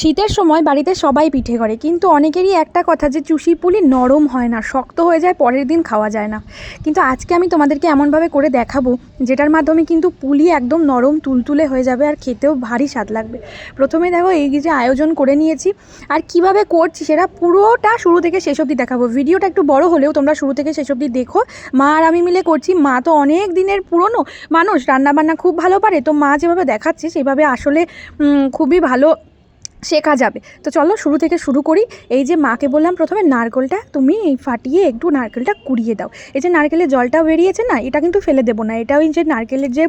শীতের সময় বাড়িতে সবাই পিঠে করে, কিন্তু অনেকেরই একটা কথা যে চুষি পুলি নরম হয় না, শক্ত হয়ে যায়, পরের দিন খাওয়া যায় না। কিন্তু আজকে আমি তোমাদেরকে এমনভাবে করে দেখাবো, যেটার মাধ্যমে কিন্তু পুলি একদম নরম, তুলতুলে হয়ে যাবে আর খেতেও ভারী স্বাদ লাগবে। প্রথমে দেখো এই যে আয়োজন করে নিয়েছি, আর কীভাবে করছি সেটা পুরোটা শুরু থেকে শেষ অবধি দেখাবো। ভিডিওটা একটু বড় হলেও তোমরা শুরু থেকে শেষ অবধি দেখো। মা আর আমি মিলে করছি, মা তো অনেক দিনের পুরনো মানুষ, রান্নাবান্না খুব ভালো পারে, তো মা যেভাবে দেখাচ্ছে, সেভাবে আসলে খুবই ভালো শেখা যাবে। তো চলো শুরু থেকে শুরু করি। এই যে মাকে বললাম প্রথমে নারকেলটা তুমি এই ফাটিয়ে একটু নারকেলটা কুড়িয়ে দাও। এই যে নারকেলের জলটা বেরিয়েছে না, এটা কিন্তু ফেলে দেবো না। এটা ওই যে নারকেলের যে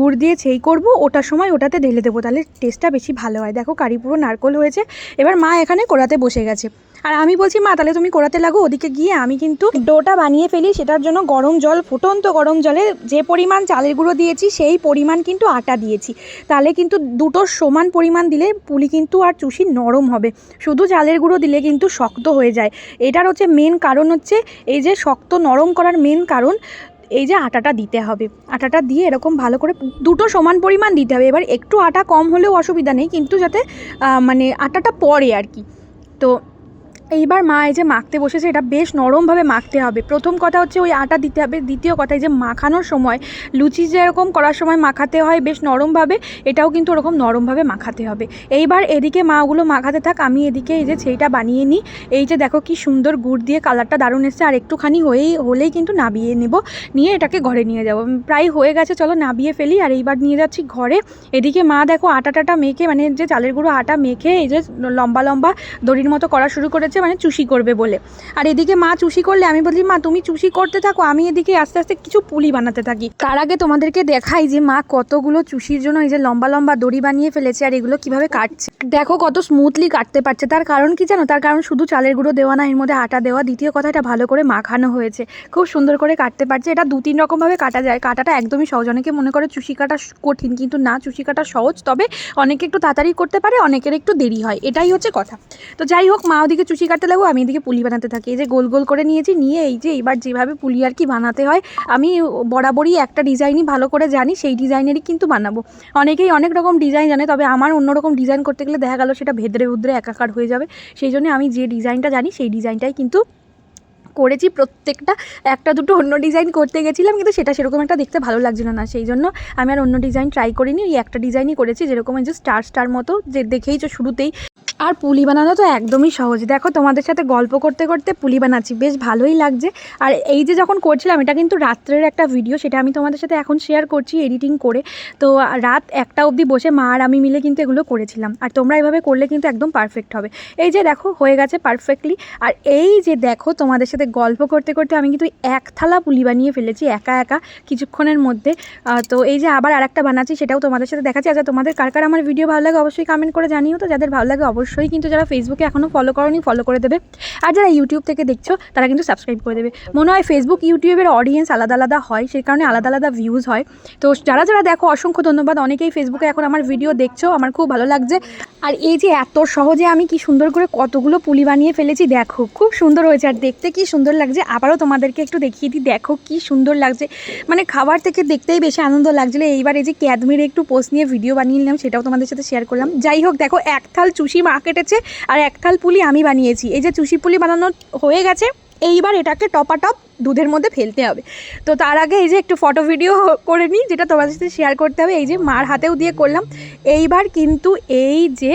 গুড় দিয়ে সেই করব, ওটার সময় ওটাতে ঢেলে দেবো। তাহলে টেস্টটা বেশি ভালো হয়। দেখো কারিপুরো নারকেল হয়েছে। এবার মা এখানে কোড়াতে বসে গেছে। আর আমি বলছি, মা, তাহলে তুমি কোড়াতে লাগো, ওদিকে গিয়ে আমি কিন্তু ডোটা বানিয়ে ফেলি, সেটার জন্য গরম জল, ফুটন্ত গরম জলে যে পরিমাণ চালের গুঁড়ো দিয়েছি, সেই পরিমাণ কিন্তু আটা দিয়েছি। তাহলে কিন্তু দুটো সমান পরিমাণ দিলে পুলি কিন্তু আর চুষি নরম হবে। শুধু চালের গুঁড়ো দিলে কিন্তু শক্ত হয়ে যায়। এটার হচ্ছে মেন কারণ হচ্ছে, এই যে শক্ত নরম করার মেন কারণ, এই যে আটাটা দিতে হবে। আটাটা দিয়ে এরকম ভালো করে দুটো সমান পরিমাণ দিতে হবে। এবার একটু আটা কম হলেও অসুবিধা নেই, কিন্তু যাতে মানে আটাটা পড়ে আর কি। তো এইবার মা এই যে মাখতে বসেছে, এটা বেশ নরমভাবে মাখতে হবে। প্রথম কথা হচ্ছে ওই আটা দিতে হবে, দ্বিতীয় কথা এই যে মাখানোর সময়, লুচি যেরকম করার সময় মাখাতে হয় বেশ নরমভাবে, এটাও কিন্তু ওরকম নরমভাবে মাখাতে হবে। এইবার এদিকে মা ওগুলো মাখাতে থাক, আমি এদিকে এই যে সেইটা বানিয়ে নিই। এই যে দেখো কি সুন্দর গুড় দিয়ে কালারটা দারুণ এসছে, আর একটুখানি হয়েই হলেই কিন্তু নাবিয়ে নেব, নিয়ে এটাকে ঘরে নিয়ে যাব। প্রায় হয়ে গেছে, চলো নাবিয়ে ফেলি, আর এইবার নিয়ে যাচ্ছি ঘরে। এদিকে মা দেখো আটাটাটা মেখে মানে যে চালের গুঁড়ো আটা মেখে এই যে লম্বা লম্বা দড়ির মতো করা শুরু করেছে মানে চুষি করবে বলে। আর এদিকে মা চুষি করলে আমি বলি মা, তুমি চুষি করতে থাকো, আমি এদিকে আস্তে আস্তে কিছু পুলি বানাতে থাকি। তার আগে তোমাদেরকে দেখাই যে মা কতগুলো চুষির জন্য এই যে লম্বা লম্বা দড়ি বানিয়ে ফেলেছে আর এগুলো কীভাবে কাটছে। দেখো কত স্মুথলি কাটতে পারছে। তার কারণ কি জানো? তার কারণ শুধু চালের গুঁড়ো দেওয়া না, এর মধ্যে আটা দেওয়া। দ্বিতীয় কথা, এটা ভালো করে মাখানো হয়েছে। খুব সুন্দর করে কাটতে পারছে। এটা দু তিন রকমভাবে কাটা যায়। কাটাটা একদমই সহজ। অনেকে মনে করে চুষি কাটা কঠিন, কিন্তু না, চুষি কাটা সহজ। তবে অনেকে একটু তাড়াতাড়ি করতে পারে, অনেকের একটু দেরি হয়। এটাই হচ্ছে কথা। তো যাই হোক, মা ওদিকে চুষি কাটতে লাগবো, আমি এদিকে পুলি বানাতে থাকি। এই যে গোল গোল করে নিয়েছি, নিয়ে এই যে এবার যেভাবে পুলি আর কি বানাতে হয়, আমি বরাবরই একটা ডিজাইনই ভালো করে জানি, সেই ডিজাইনেরই কিন্তু বানাবো। অনেকেই অনেক রকম ডিজাইন জানে, তবে আমার অন্যরকম ডিজাইন করতে গেলে দেখা গেল সেটা ভেদরে ভুদ্রে একাকার হয়ে যাবে। সেই জন্য আমি যে ডিজাইনটা জানি, সেই ডিজাইনটাই কিন্তু করেছি প্রত্যেকটা, একটা দুটো অন্য ডিজাইন করতে গেছিলাম, কিন্তু সেটা সেরকম একটা দেখতে ভালো লাগছিল না। সেই জন্য আমি আর অন্য ডিজাইন ট্রাই করিনি, ওই একটা ডিজাইনই করেছি, যেরকম যে স্টার স্টার মতো, যে দেখেইছো শুরুতেই আর পুলি বানানো তো একদমই সহজ। দেখো, তোমাদের সাথে গল্প করতে করতে পুলি বানাচ্ছি। বেশ ভালোই লাগছে। আর এই যে যখন করছিলাম, এটা কিন্তু রাত্রের একটা ভিডিও সেটা আমি তোমাদের সাথে এখন শেয়ার করছি এডিটিং করে। তো রাত একটা অবধি বসে মা আর আমি মিলে কিন্তু এগুলো করেছিলাম। আর তোমরা এভাবে করলে কিন্তু একদম পারফেক্ট হবে। এই যে দেখো, হয়ে গেছে পারফেক্টলি আর এই যে দেখো, তোমাদের সাথে গল্প করতে করতে আমি কিন্তু এক থালা পুলি বানিয়ে ফেলেছি একা একা কিছুক্ষণের মধ্যে। তো এই যে আবার আরেকটা বানাচ্ছি, সেটাও তোমাদের সাথে দেখাচ্ছি। আচ্ছা তোমাদের কার কার আমার ভিডিও ভালো লাগে অবশ্যই কমেন্ট করে জানিও। তো যাদের ভালো লাগে অবশ্যই কিন্তু যারা ফেসবুকে এখনও ফলো করনি ফলো করে দেবে। আর যারা ইউটিউব থেকে দেখছ, তারা কিন্তু সাবস্ক্রাইব করে দেবে। মনে হয় ফেসবুক ইউটিউবের অডিয়েন্স আলাদা আলাদা হয়, সেই কারণে আলাদা আলাদা ভিউজ হয়। তো যারা যারা দেখো, অসংখ্য ধন্যবাদ। অনেকেই ফেসবুকে এখন আমার ভিডিও দেখছ, আমার খুব ভালো লাগছে। আর এই যে এত সহজে আমি কি সুন্দর করে কতগুলো পুলি বানিয়ে ফেলেছি, দেখো, খুব সুন্দর হয়েছে। আর দেখতে কি সুন্দর লাগছে, আবারও তোমাদেরকে একটু দেখিয়ে দিই, দেখো কি সুন্দর লাগছে। মানে খাবার থেকে দেখতেই বেশি আনন্দ লাগছিল। এইবার এই যে ক্যাদমিরে একটু পোস্ট নিয়ে ভিডিও বানিয়ে নিলাম, সেটাও তোমাদের সাথে শেয়ার করলাম। যাই হোক, দেখো এক থাল চুষি মা কেটেছে আর একথাল পুলি আমি বানিয়েছি। এই যে চুষি পুলি বানানো হয়ে গেছে, এইবার এটাকে টপাটপ দুধের মধ্যে ফেলতে হবে। তো তার আগে এই যে একটু ফটো ভিডিও করে নিই, যেটা তোমাদের সাথে শেয়ার করতে হবে। এই যে মার হাতেও দিয়ে করলাম। এইবার কিন্তু এই যে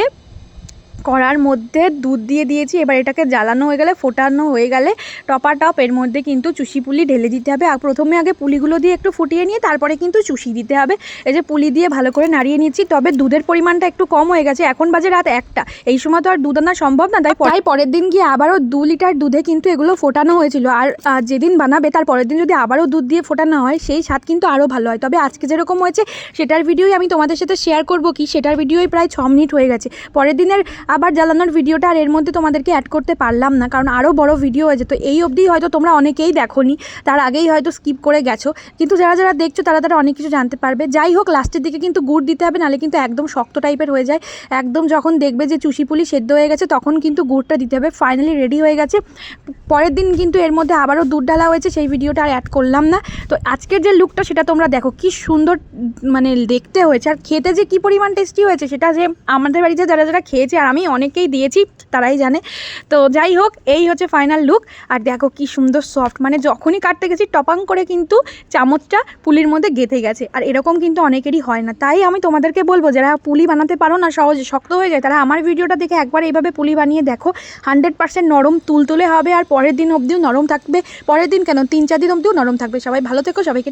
কড়ার মধ্যে দুধ দিয়ে দিয়েছি। এবার এটাকে জ্বালানো হয়ে গেলে, ফোটানো হয়ে গেলে টপা টপ, এর মধ্যে কিন্তু চুষি পুলি ঢেলে দিতে হবে। আর প্রথমে আগে পুলিগুলো দিয়ে একটু ফুটিয়ে নিয়ে তারপরে কিন্তু চুষি দিতে হবে। এই যে পুলি দিয়ে ভালো করে নাড়িয়ে নিচ্ছি তবে দুধের পরিমাণটা একটু কম হয়ে গেছে। এখন বাজে রাত একটা। এই সময় তো আর দুধ আনা সম্ভব না, তাই তাই পরের দিন গিয়ে আবারও দু লিটার দুধে কিন্তু এগুলো ফোটানো হয়েছিল। আর যেদিন বানাবে তার পরের দিন যদি আবারও দুধ দিয়ে ফোটানো হয়, সেই স্বাদ কিন্তু আরও ভালো হয়। তবে আজকে যেরকম হয়েছে, সেটার ভিডিওই আমি তোমাদের সাথে শেয়ার করব কি, সেটার ভিডিওই প্রায় ছ মিনিট হয়ে গেছে। পরের দিনের আবার জ্বালানোর ভিডিওটা আর এর মধ্যে তোমাদেরকে অ্যাড করতে পারলাম না, কারণ আরও বড় ভিডিও হয়ে যেত। এই অবধি হয়তো তোমরা অনেকেই দেখোনি, তার আগেই হয়তো স্কিপ করে গেছো। কিন্তু যারা যারা দেখছ, তারা তারা অনেক কিছু জানতে পারবে। যাই হোক লাস্টের দিকে কিন্তু গুড় দিতে হবে, নাহলে কিন্তু একদম শক্ত টাইপের হয়ে যায়। একদম যখন দেখবে যে চুষি পুলি সেদ্ধ হয়ে গেছে, তখন কিন্তু গুড়টা দিতে হবে। ফাইনালি রেডি হয়ে গেছে। পরের দিন কিন্তু এর মধ্যে আবারও দুধ ঢালা হয়েছে, সেই ভিডিওটা আর অ্যাড করলাম না। তো আজকের যে লুকটা সেটা তোমরা দেখো, কি সুন্দর মানে দেখতে হয়েছে। আর খেতে যে কি পরিমাণ টেস্টি হয়েছে, সেটা যে আমাদের বাড়িতে যারা যারা খেয়েছে, আর আমি অনেকেই দিয়েছি, তারাই জানে। তো যাই হোক, এই হচ্ছে ফাইনাল লুক আর দেখো কি সুন্দর সফট মানে যখনই কাটতে গেছি, টপাং করে কিন্তু চামচটা পুলির মধ্যে গেঁথে গেছে। আর এরকম কিন্তু অনেকেরই হয় না। তাই আমি তোমাদেরকে বলব, যারা পুলি বানাতে পারো না, সহজে শক্ত হয়ে যায়, তারা আমার ভিডিওটা দেখে একবার এইভাবে পুলি বানিয়ে দেখো। হান্ড্রেড পার্সেন্ট নরম তুলতুলে হবে, আর পরের দিন অবধিও নরম থাকবে। পরের দিন কেন? তিন চার দিন অবধিও নরম থাকবে। সবাই ভালো থেকো, সবাইকে